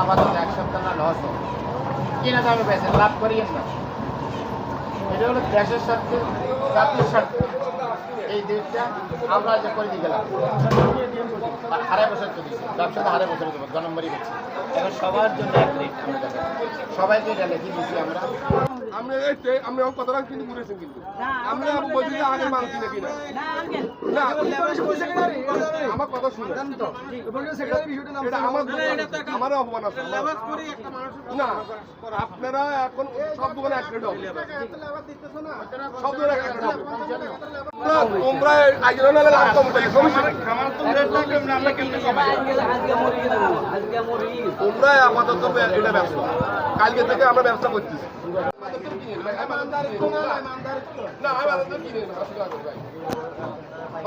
আপাতত এক সপ্তাহ না লস হবে কিনা দামে পেয়েছেন লাভ করিয়েন না। এটা হলো দেশের স্বার্থে জাতির স্বার্থে। এই দিকটা আমরা যে করে দিয়ে গেলাম আর হারে বছর তো দিচ্ছি ব্যবসাতে হারে বছর নম্বরই বেছি এখন সবার জন্য এক সবাইকে এটা লিখে আমরা। আমরা এই আমরা আমার কথাটা কিন্তু ঘুরেছেন কিন্তু। আমরা বলছি যে আগে মানছি নাকি না না আমার কথা শুনে আমার আমার অপমান আছে। না আপনারা এখন সব দোকানে এক সব দোকানে এক তোমরা আইজনে নাহলে লাভ কম করে আপাতত এটা ব্যবসা। কালকে থেকে আমরা ব্যবসা করছি না আমি আমাদের কিনে। না আমার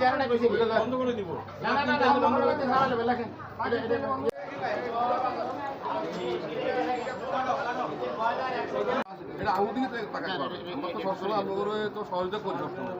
না কইছি বন্ধ করে দিব। না না না বন্ধ করতে না হলে লেখেন এটা আঙুল টাকা আমরা তো সবসময় আপনাদের তো সহযোগিতা করি সবসময়।